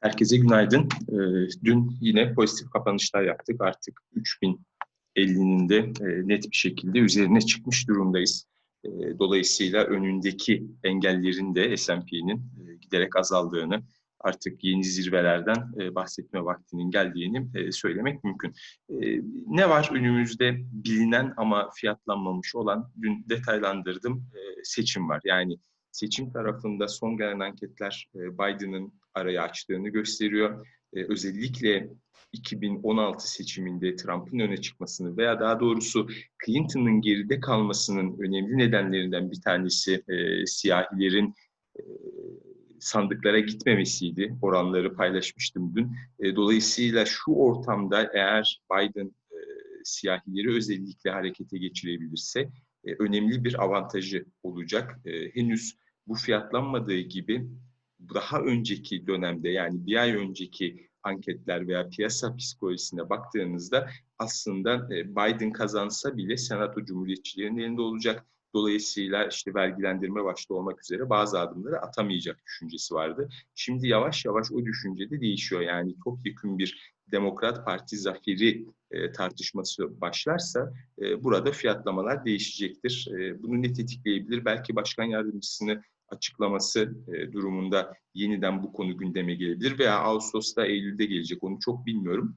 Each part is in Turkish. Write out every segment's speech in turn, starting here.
Herkese günaydın. Ee, dün yine pozitif kapanışlar yaptık. Artık 3050'nin de e, net bir şekilde üzerine çıkmış durumdayız. E, dolayısıyla önündeki engellerin de S&P'nin e, giderek azaldığını, artık yeni zirvelerden bahsetme vaktinin geldiğini söylemek mümkün. Ne var önümüzde bilinen ama fiyatlanmamış olan, dün detaylandırdım, seçim var. Yani seçim tarafında son gelen anketler Biden'ın arayı açtığını gösteriyor. Ee, özellikle 2016 seçiminde Trump'ın öne çıkmasını veya daha doğrusu Clinton'ın geride kalmasının önemli nedenlerinden bir tanesi e, siyahilerin e, sandıklara gitmemesiydi. Oranları paylaşmıştım dün. E, dolayısıyla şu ortamda eğer Biden e, siyahileri özellikle harekete geçirebilirse e, önemli bir avantajı olacak. E, henüz bu fiyatlanmadığı gibi daha önceki dönemde yani bir ay önceki anketler veya piyasa psikolojisine baktığınızda aslında e, Biden kazansa bile Senato Cumhuriyetçilerin elinde olacak. Dolayısıyla işte vergilendirme başta olmak üzere bazı adımları atamayacak düşüncesi vardı. Şimdi yavaş yavaş o düşünce de değişiyor. Yani topyekun bir Demokrat Parti zaferi e, tartışması başlarsa e, burada fiyatlamalar değişecektir. E, bunu ne tetikleyebilir? Belki başkan yardımcısını açıklaması e, durumunda yeniden bu konu gündeme gelebilir veya Ağustos'ta, Eylül'de gelecek onu çok bilmiyorum.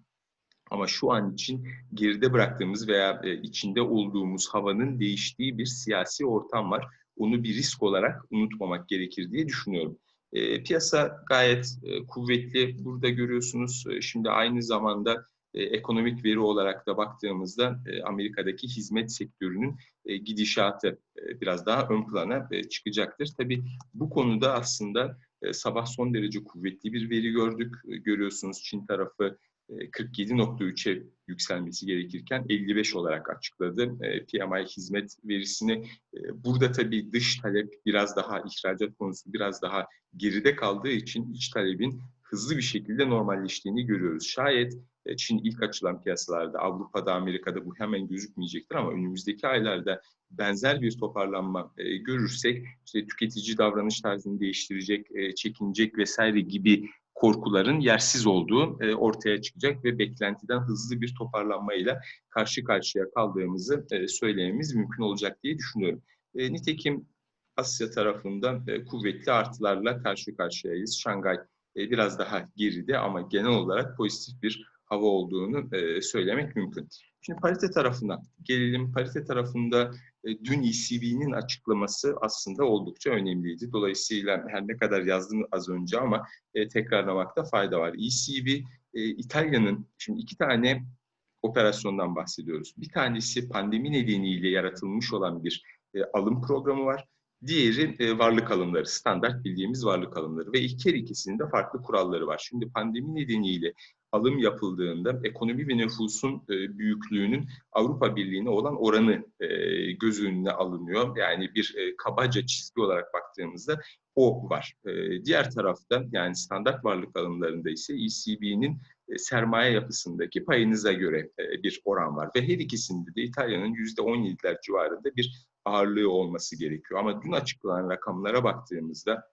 Ama şu an için geride bıraktığımız veya e, içinde olduğumuz havanın değiştiği bir siyasi ortam var. Onu bir risk olarak unutmamak gerekir diye düşünüyorum. E, piyasa gayet e, kuvvetli. Burada görüyorsunuz e, şimdi aynı zamanda e, ekonomik veri olarak da baktığımızda e, Amerika'daki hizmet sektörünün e, gidişatı e, biraz daha ön plana e, çıkacaktır. Tabii bu konuda aslında e, sabah son derece kuvvetli bir veri gördük. E, görüyorsunuz Çin tarafı 47.3'e yükselmesi gerekirken 55 olarak açıkladı e, PMI hizmet verisini. E, burada tabii dış talep biraz daha ihracat konusu biraz daha geride kaldığı için iç talebin hızlı bir şekilde normalleştiğini görüyoruz. Şayet e, Çin ilk açılan piyasalarda, Avrupa'da, Amerika'da bu hemen gözükmeyecektir ama önümüzdeki aylarda benzer bir toparlanma e, görürsek, işte tüketici davranış tarzını değiştirecek, çekinecek vesaire gibi korkuların yersiz olduğu e, ortaya çıkacak ve beklentiden hızlı bir toparlanmayla karşı karşıya kaldığımızı e, söylememiz mümkün olacak diye düşünüyorum. E, nitekim Asya tarafında e, kuvvetli artılarla karşı karşıyayız. Şangay e, biraz daha geride ama genel olarak pozitif bir hava olduğunu e, söylemek mümkün. Şimdi parite tarafına gelelim. Parite tarafında e, dün ECB'nin açıklaması aslında oldukça önemliydi. Dolayısıyla her ne kadar yazdım az önce ama e, tekrarlamakta fayda var. ECB e, İtalya'nın şimdi iki tane operasyondan bahsediyoruz. Bir tanesi pandemi nedeniyle yaratılmış olan bir alım programı var. Diğeri e, varlık alımları, standart bildiğimiz varlık alımları ve her ikisinin de farklı kuralları var. Şimdi pandemi nedeniyle alım yapıldığında ekonomi ve nüfusun e, büyüklüğünün Avrupa Birliği'ne olan oranı e, göz önüne alınıyor. Yani bir e, kabaca çizgi olarak baktığımızda o var. E, diğer tarafta yani standart varlık alımlarında ise ECB'nin e, sermaye yapısındaki payınıza göre e, bir oran var. Ve her ikisinde de İtalya'nın %17'ler civarında bir ağırlığı olması gerekiyor. Ama dün açıklanan rakamlara baktığımızda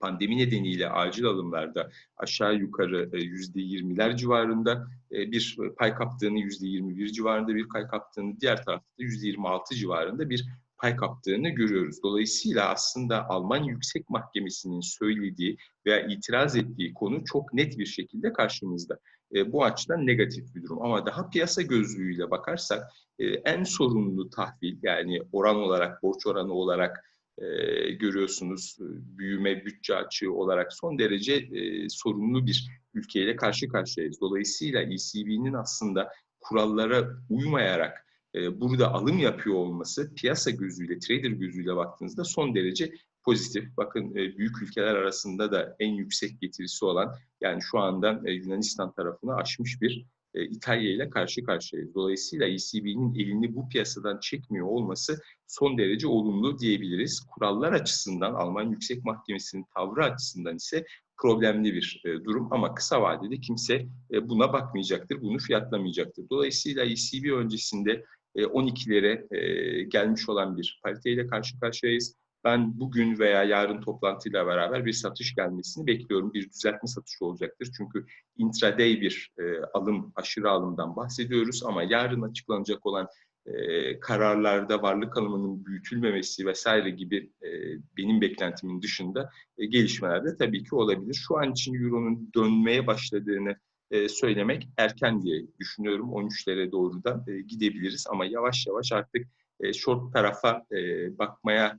pandemi nedeniyle acil alımlarda aşağı yukarı e, yüzde yirmiler civarında e, bir pay kaptığını, yüzde yirmi bir civarında bir pay kaptığını, diğer tarafta yüzde yirmi altı civarında bir pay kaptığını görüyoruz. Dolayısıyla aslında Alman Yüksek Mahkemesi'nin söylediği veya itiraz ettiği konu çok net bir şekilde karşımızda. E, bu açıdan negatif bir durum. Ama daha piyasa gözlüğüyle bakarsak e, en sorunlu tahvil yani oran olarak, borç oranı olarak e, görüyorsunuz büyüme bütçe açığı olarak son derece e, sorunlu bir ülkeyle karşı karşıyayız. Dolayısıyla ECB'nin aslında kurallara uymayarak e, burada alım yapıyor olması piyasa gözüyle, trader gözüyle baktığınızda son derece pozitif. Bakın e, büyük ülkeler arasında da en yüksek getirisi olan yani şu anda e, Yunanistan tarafını aşmış bir e, İtalya ile karşı karşıyayız. Dolayısıyla ECB'nin elini bu piyasadan çekmiyor olması son derece olumlu diyebiliriz. Kurallar açısından Alman Yüksek Mahkemesi'nin tavrı açısından ise problemli bir e, durum ama kısa vadede kimse e, buna bakmayacaktır, bunu fiyatlamayacaktır. Dolayısıyla ECB öncesinde 12'lere gelmiş olan bir pariteyle karşı karşıyayız. Ben bugün veya yarın toplantıyla beraber bir satış gelmesini bekliyorum. Bir düzeltme satışı olacaktır. Çünkü intraday bir e, alım, aşırı alımdan bahsediyoruz ama yarın açıklanacak olan e, kararlarda varlık alımının büyütülmemesi vesaire gibi e, benim beklentimin dışında e, gelişmeler de tabii ki olabilir. Şu an için Euro'nun dönmeye başladığını e, söylemek erken diye düşünüyorum. 13'lere doğru da e, gidebiliriz ama yavaş yavaş artık e, short tarafa e, bakmaya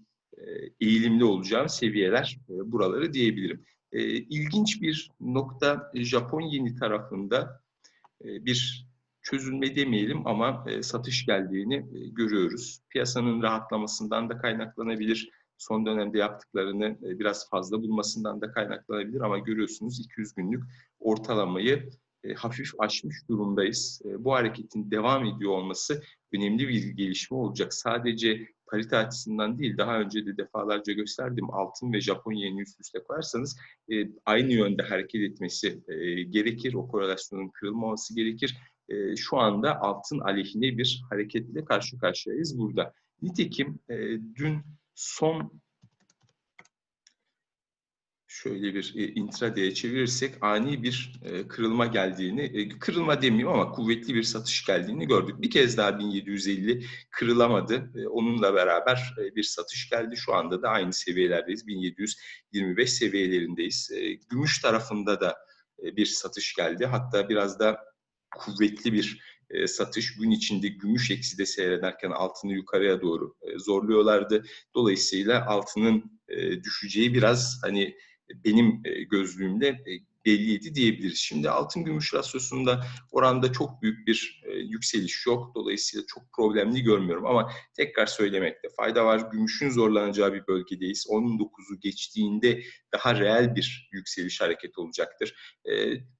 eğilimli olacağım seviyeler e, buraları diyebilirim. E, ilginç bir nokta Japon yeni tarafında e, bir çözülme demeyelim ama e, satış geldiğini e, görüyoruz. Piyasanın rahatlamasından da kaynaklanabilir. Son dönemde yaptıklarını e, biraz fazla bulmasından da kaynaklanabilir ama görüyorsunuz 200 günlük ortalamayı e, hafif aşmış durumdayız. E, bu hareketin devam ediyor olması önemli bir gelişme olacak. Sadece parite açısından değil, daha önce de defalarca gösterdim altın ve Japon yeni üst üste koyarsanız e, aynı yönde hareket etmesi e, gerekir. O korelasyonun kırılmaması gerekir. E, şu anda altın aleyhine bir hareketle karşı karşıyayız burada. Nitekim e, dün son şöyle bir e, intraday'e çevirirsek ani bir e, kırılma geldiğini, e, kırılma demeyeyim ama kuvvetli bir satış geldiğini gördük. Bir kez daha 1750 kırılamadı. E, onunla beraber e, bir satış geldi. Şu anda da aynı seviyelerdeyiz. 1725 seviyelerindeyiz. E, gümüş tarafında da e, bir satış geldi. Hatta biraz da kuvvetli bir e, satış gün içinde gümüş ekside seyrederken altını yukarıya doğru e, zorluyorlardı. Dolayısıyla altının e, düşeceği biraz hani benim gözlüğümde e, belliydi diyebiliriz. Şimdi altın gümüş rasyosunda oranda çok büyük bir e, yükseliş yok. Dolayısıyla çok problemli görmüyorum ama tekrar söylemekte fayda var. Gümüşün zorlanacağı bir bölgedeyiz. 19'u geçtiğinde daha reel bir yükseliş hareket olacaktır. E,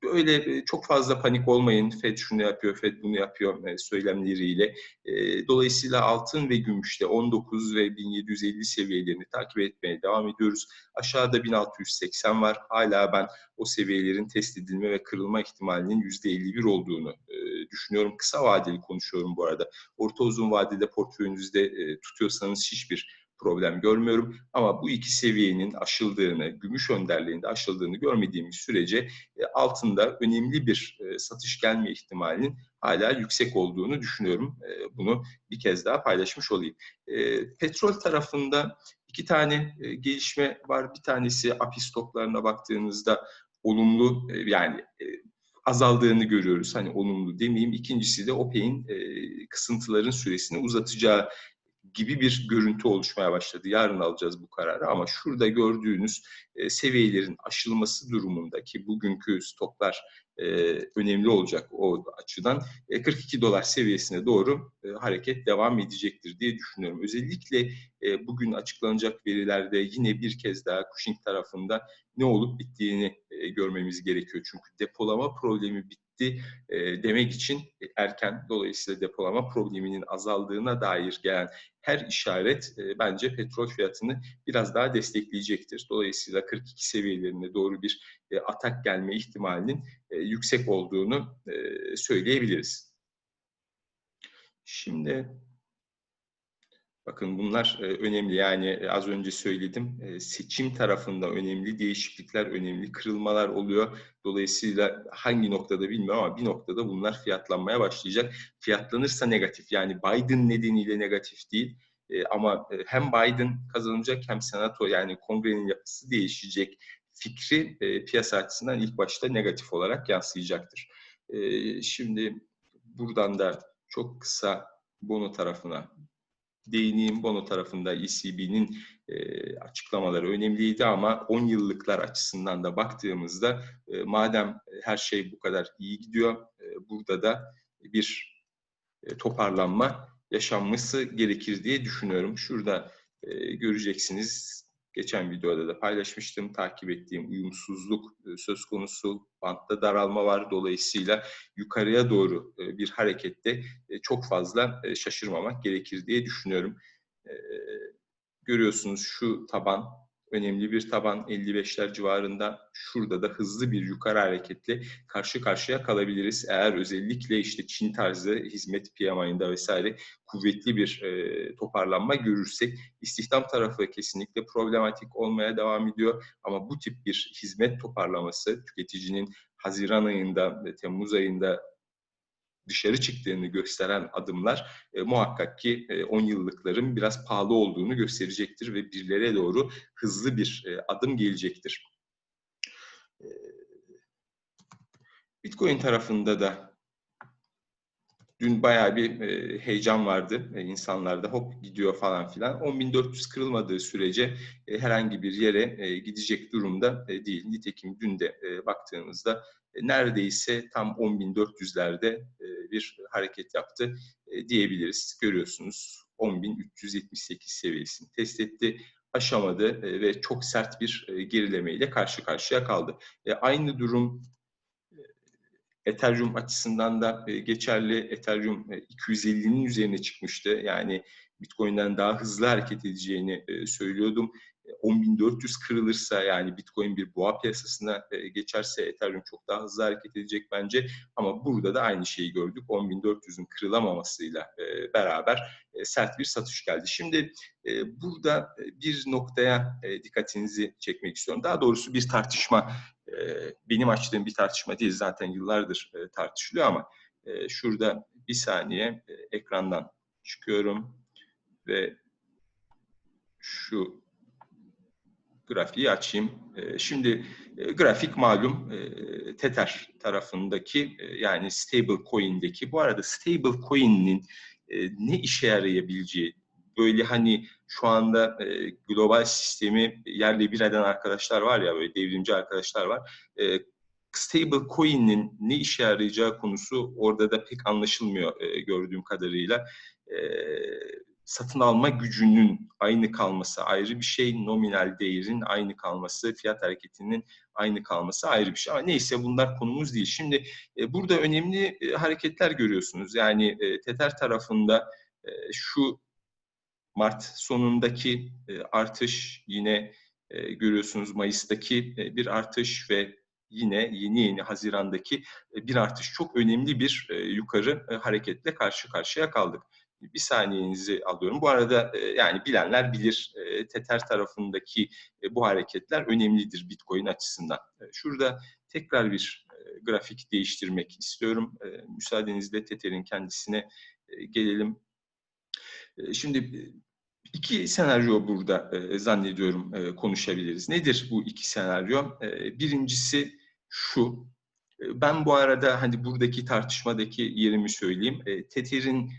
böyle e, çok fazla panik olmayın. Fed şunu yapıyor, Fed bunu yapıyor söylemleriyle. Dolayısıyla altın ve gümüşte 19 ve 1750 seviyelerini takip etmeye devam ediyoruz. Aşağıda 1680 var. Hala ben o seviyelerin test edilme ve kırılma ihtimalinin %51 olduğunu e, düşünüyorum. Kısa vadeli konuşuyorum bu arada. Orta uzun vadede portföyünüzde e, tutuyorsanız hiçbir problem görmüyorum. Ama bu iki seviyenin aşıldığını, gümüş önderliğinde aşıldığını görmediğimiz sürece e, altında önemli bir e, satış gelme ihtimalinin hala yüksek olduğunu düşünüyorum. Bunu bir kez daha paylaşmış olayım. Petrol tarafında iki tane gelişme var. Bir tanesi API stoklarına baktığınızda olumlu e, yani e, azaldığını görüyoruz. Hani olumlu demeyeyim. İkincisi de OPEC'in e, kısıntıların süresini uzatacağı gibi bir görüntü oluşmaya başladı. Yarın alacağız bu kararı ama şurada gördüğünüz e, seviyelerin aşılması durumunda ki bugünkü stoklar e, önemli olacak o açıdan e, 42 dolar seviyesine doğru e, hareket devam edecektir diye düşünüyorum. Özellikle e, bugün açıklanacak verilerde yine bir kez daha Cushing tarafında ne olup bittiğini e, görmemiz gerekiyor. Çünkü depolama problemi bitti e, demek için erken dolayısıyla depolama probleminin azaldığına dair gelen her işaret e, bence petrol fiyatını biraz daha destekleyecektir. Dolayısıyla 42 seviyelerine doğru bir e, atak gelme ihtimalinin e, yüksek olduğunu e, söyleyebiliriz. Şimdi Bakın bunlar e, önemli yani e, az önce söyledim e, seçim tarafında önemli değişiklikler, önemli kırılmalar oluyor. Dolayısıyla hangi noktada bilmiyorum ama bir noktada bunlar fiyatlanmaya başlayacak. Fiyatlanırsa negatif yani Biden nedeniyle negatif değil ama hem Biden kazanacak hem senato yani kongrenin yapısı değişecek fikri piyasa açısından ilk başta negatif olarak yansıyacaktır. Şimdi buradan da çok kısa bono tarafına değineyim. Bono tarafında ECB'nin e, açıklamaları önemliydi ama 10 yıllıklar açısından da baktığımızda e, madem her şey bu kadar iyi gidiyor, e, burada da bir e, toparlanma yaşanması gerekir diye düşünüyorum. Şurada e, göreceksiniz Geçen videoda da paylaşmıştım. Takip ettiğim uyumsuzluk e, söz konusu. Bantta daralma var. Dolayısıyla yukarıya doğru e, bir harekette e, çok fazla şaşırmamak gerekir diye düşünüyorum. Görüyorsunuz şu taban önemli bir taban 55'ler civarında. Şurada da hızlı bir yukarı hareketle karşı karşıya kalabiliriz. Eğer özellikle işte Çin tarzı hizmet PMI'ında vesaire kuvvetli bir e, toparlanma görürsek istihdam tarafı kesinlikle problematik olmaya devam ediyor. Ama bu tip bir hizmet toparlaması tüketicinin Haziran ayında ve Temmuz ayında dışarı çıktığını gösteren adımlar e, muhakkak ki e, 10 yıllıkların biraz pahalı olduğunu gösterecektir ve birlere doğru hızlı bir e, adım gelecektir. E, Bitcoin tarafında da dün bayağı bir e, heyecan vardı e, insanlarda hop gidiyor falan filan. 10.400 kırılmadığı sürece e, herhangi bir yere e, gidecek durumda e, değil. Nitekim dün de e, baktığımızda e, neredeyse tam 10.400'lerde e, bir hareket yaptı e, diyebiliriz. Görüyorsunuz 10.378 seviyesini test etti, aşamadı ve çok sert bir gerilemeyle karşı karşıya kaldı. Aynı durum Ethereum açısından da geçerli. Ethereum 250'nin üzerine çıkmıştı. Yani Bitcoin'den daha hızlı hareket edeceğini söylüyordum. 10.400 kırılırsa yani Bitcoin bir boğa piyasasına e, geçerse Ethereum çok daha hızlı hareket edecek bence. Ama burada da aynı şeyi gördük. 10.400'ün kırılamamasıyla e, beraber e, sert bir satış geldi. Şimdi burada bir noktaya dikkatinizi çekmek istiyorum. Daha doğrusu bir tartışma, benim açtığım bir tartışma değil zaten yıllardır tartışılıyor ama şurada bir saniye ekrandan çıkıyorum ve şu grafiği açayım. Ee, şimdi e, grafik malum e, Tether tarafındaki e, yani stable coin'deki bu arada stable coin'in ne işe yarayabileceği böyle hani şu anda global sistemi yerle bir eden arkadaşlar var ya böyle devrimci arkadaşlar var. Stable coin'in ne işe yarayacağı konusu orada da pek anlaşılmıyor gördüğüm kadarıyla satın alma gücünün aynı kalması ayrı bir şey, nominal değerin aynı kalması, fiyat hareketinin aynı kalması ayrı bir şey. Ama neyse bunlar konumuz değil. Şimdi e, burada önemli e, hareketler görüyorsunuz. Yani e, Tether tarafında e, şu Mart sonundaki e, artış yine e, görüyorsunuz Mayıs'taki e, bir artış ve yine yeni yeni Haziran'daki bir artış çok önemli bir yukarı hareketle karşı karşıya kaldık bir saniyenizi alıyorum. Bu arada yani bilenler bilir Tether tarafındaki bu hareketler önemlidir Bitcoin açısından. Şurada tekrar bir grafik değiştirmek istiyorum. Müsaadenizle Tether'in kendisine gelelim. Şimdi iki senaryo burada zannediyorum konuşabiliriz. Nedir bu iki senaryo? Birincisi şu. Ben bu arada hani buradaki tartışmadaki yerimi söyleyeyim. Tether'in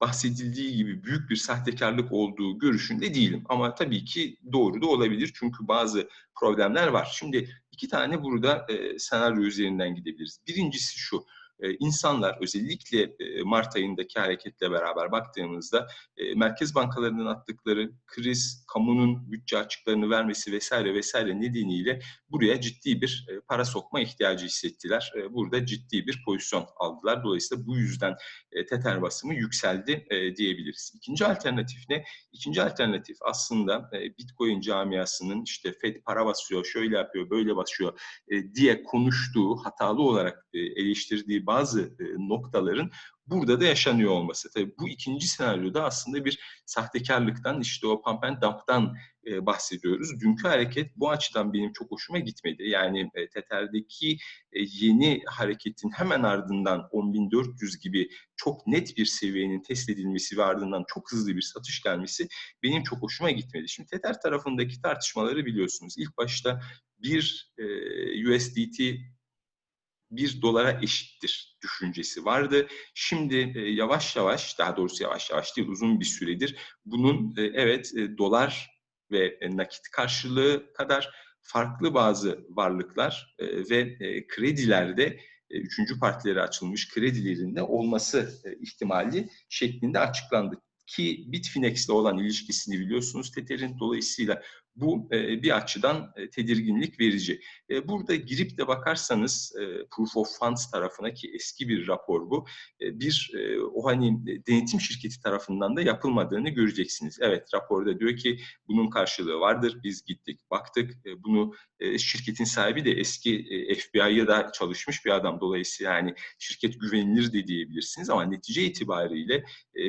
bahsedildiği gibi büyük bir sahtekarlık olduğu görüşünde değilim. Ama tabii ki doğru da olabilir çünkü bazı problemler var. Şimdi iki tane burada e, senaryo üzerinden gidebiliriz. Birincisi şu, e, insanlar özellikle e, Mart ayındaki hareketle beraber baktığımızda e, merkez bankalarının attıkları kriz, kamunun bütçe açıklarını vermesi vesaire vesaire nedeniyle buraya ciddi bir para sokma ihtiyacı hissettiler. Burada ciddi bir pozisyon aldılar. Dolayısıyla bu yüzden Tether basımı yükseldi diyebiliriz. İkinci alternatif ne? İkinci alternatif aslında Bitcoin camiasının işte Fed para basıyor, şöyle yapıyor, böyle basıyor diye konuştuğu, hatalı olarak eleştirdiği bazı e, noktaların burada da yaşanıyor olması. Tabii bu ikinci senaryoda aslında bir sahtekarlıktan işte o pump and dump'tan e, bahsediyoruz. Dünkü hareket bu açıdan benim çok hoşuma gitmedi. Yani e, Tether'deki e, yeni hareketin hemen ardından 10.400 gibi çok net bir seviyenin test edilmesi ve ardından çok hızlı bir satış gelmesi benim çok hoşuma gitmedi. Şimdi Tether tarafındaki tartışmaları biliyorsunuz. İlk başta bir e, USDT bir dolara eşittir düşüncesi vardı. Şimdi e, yavaş yavaş, daha doğrusu yavaş yavaş değil uzun bir süredir bunun e, evet e, dolar ve nakit karşılığı kadar farklı bazı varlıklar ve kredilerde üçüncü partilere açılmış kredilerinde olması ihtimali şeklinde açıklandı ki Bitfinex'le olan ilişkisini biliyorsunuz Tether'in dolayısıyla Bu e, bir açıdan e, tedirginlik verici. E, burada girip de bakarsanız Proof of Funds tarafına ki eski bir rapor bu, bir o hani denetim şirketi tarafından da yapılmadığını göreceksiniz. Evet raporda diyor ki bunun karşılığı vardır. Biz gittik, baktık. Bunu şirketin sahibi de eski FBI'ya da çalışmış bir adam. Dolayısıyla yani şirket güvenilir de diyebilirsiniz ama netice itibariyle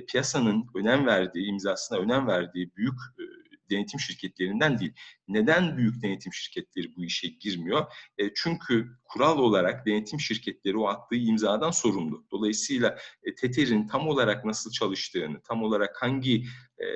piyasanın önem verdiği, imzasına önem verdiği büyük denetim şirketlerinden değil. Neden büyük denetim şirketleri bu işe girmiyor? E, çünkü kural olarak denetim şirketleri o attığı imzadan sorumlu. Dolayısıyla e, TETER'in tam olarak nasıl çalıştığını, tam olarak hangi e,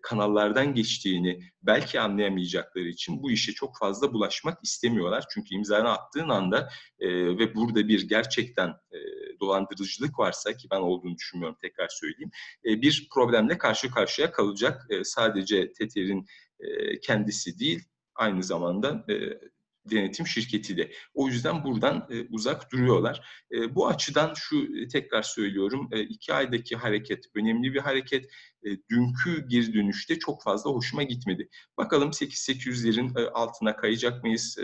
kanallardan geçtiğini belki anlayamayacakları için bu işe çok fazla bulaşmak istemiyorlar. Çünkü imzanı attığın anda e, ve burada bir gerçekten e, dolandırıcılık varsa ki ben olduğunu düşünmüyorum tekrar söyleyeyim e, bir problemle karşı karşıya kalacak. E, sadece TETER'in e, kendisi değil aynı zamanda denetim şirketi de. O yüzden buradan uzak duruyorlar. bu açıdan şu tekrar söylüyorum iki aydaki hareket önemli bir hareket. dünkü geri dönüşte çok fazla hoşuma gitmedi. Bakalım 8800'lerin altına kayacak mıyız?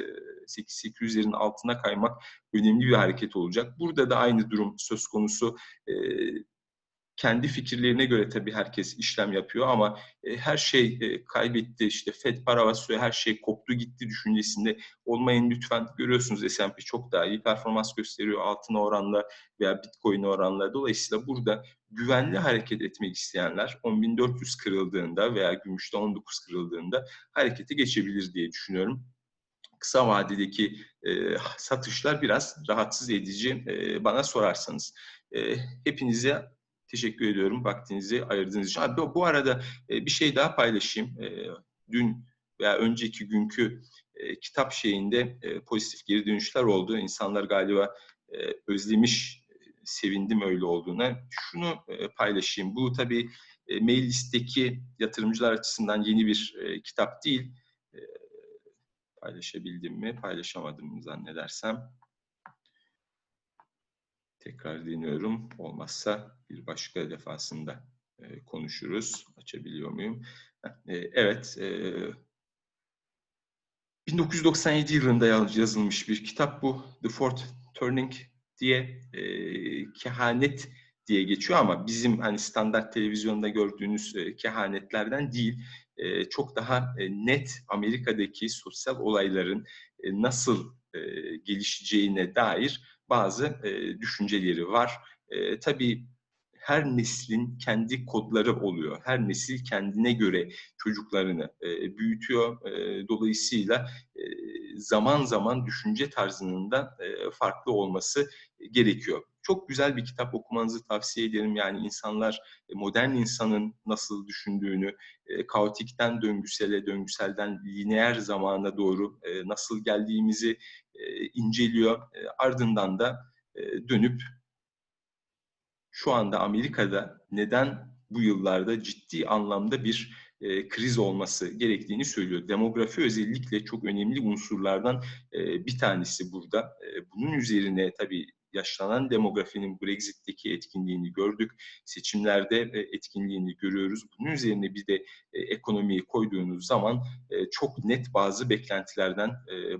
8800'lerin altına kaymak önemli bir hareket olacak. Burada da aynı durum söz konusu kendi fikirlerine göre tabii herkes işlem yapıyor ama e, her şey e, kaybetti işte Fed para basıyor her şey koptu gitti düşüncesinde olmayın lütfen. Görüyorsunuz S&P çok daha iyi performans gösteriyor altına oranla veya Bitcoin oranla. Dolayısıyla burada güvenli hareket etmek isteyenler 10.400 kırıldığında veya gümüşte 19 kırıldığında harekete geçebilir diye düşünüyorum. Kısa vadedeki e, satışlar biraz rahatsız edici e, bana sorarsanız. E, hepinize Teşekkür ediyorum vaktinizi ayırdığınız için. Abi, bu arada e, bir şey daha paylaşayım. E, dün veya önceki günkü e, kitap şeyinde pozitif geri dönüşler oldu. İnsanlar galiba özlemiş, sevindim öyle olduğuna. Şunu paylaşayım. Bu tabii mail listeki yatırımcılar açısından yeni bir kitap değil. Paylaşabildim mi? Paylaşamadım zannedersem. Tekrar deniyorum. Olmazsa bir başka defasında e, konuşuruz. Açabiliyor muyum? E, evet. E, 1997 yılında yazılmış bir kitap bu. The Fourth Turning diye e, kehanet diye geçiyor ama bizim hani standart televizyonda gördüğünüz e, kehanetlerden değil, e, çok daha e, net Amerika'daki sosyal olayların e, nasıl e, gelişeceğine dair bazı e, düşünceleri var. E, tabii her neslin kendi kodları oluyor. Her nesil kendine göre çocuklarını e, büyütüyor. E, dolayısıyla e, zaman zaman düşünce tarzının da e, farklı olması gerekiyor. Çok güzel bir kitap okumanızı tavsiye ederim. Yani insanlar e, modern insanın nasıl düşündüğünü, e, kaotikten döngüsele, döngüselden lineer zamana doğru e, nasıl geldiğimizi inceliyor. Ardından da dönüp şu anda Amerika'da neden bu yıllarda ciddi anlamda bir e, kriz olması gerektiğini söylüyor. Demografi özellikle çok önemli unsurlardan e, bir tanesi burada. E, bunun üzerine tabii yaşlanan demografinin Brexit'teki etkinliğini gördük. Seçimlerde e, etkinliğini görüyoruz. Bunun üzerine bir de e, ekonomiyi koyduğunuz zaman e, çok net bazı beklentilerden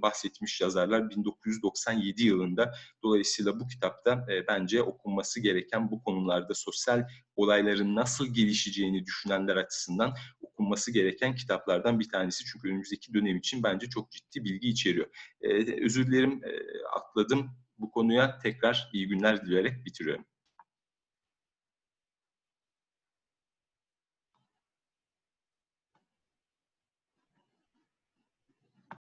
bahsetmiş yazarlar 1997 yılında. Dolayısıyla bu kitapta bence okunması gereken bu konularda sosyal olayların nasıl gelişeceğini düşünenler açısından okunması gereken kitaplardan bir tanesi. Çünkü önümüzdeki dönem için bence çok ciddi bilgi içeriyor. Özür dilerim atladım bu konuya tekrar iyi günler dileyerek bitiriyorum.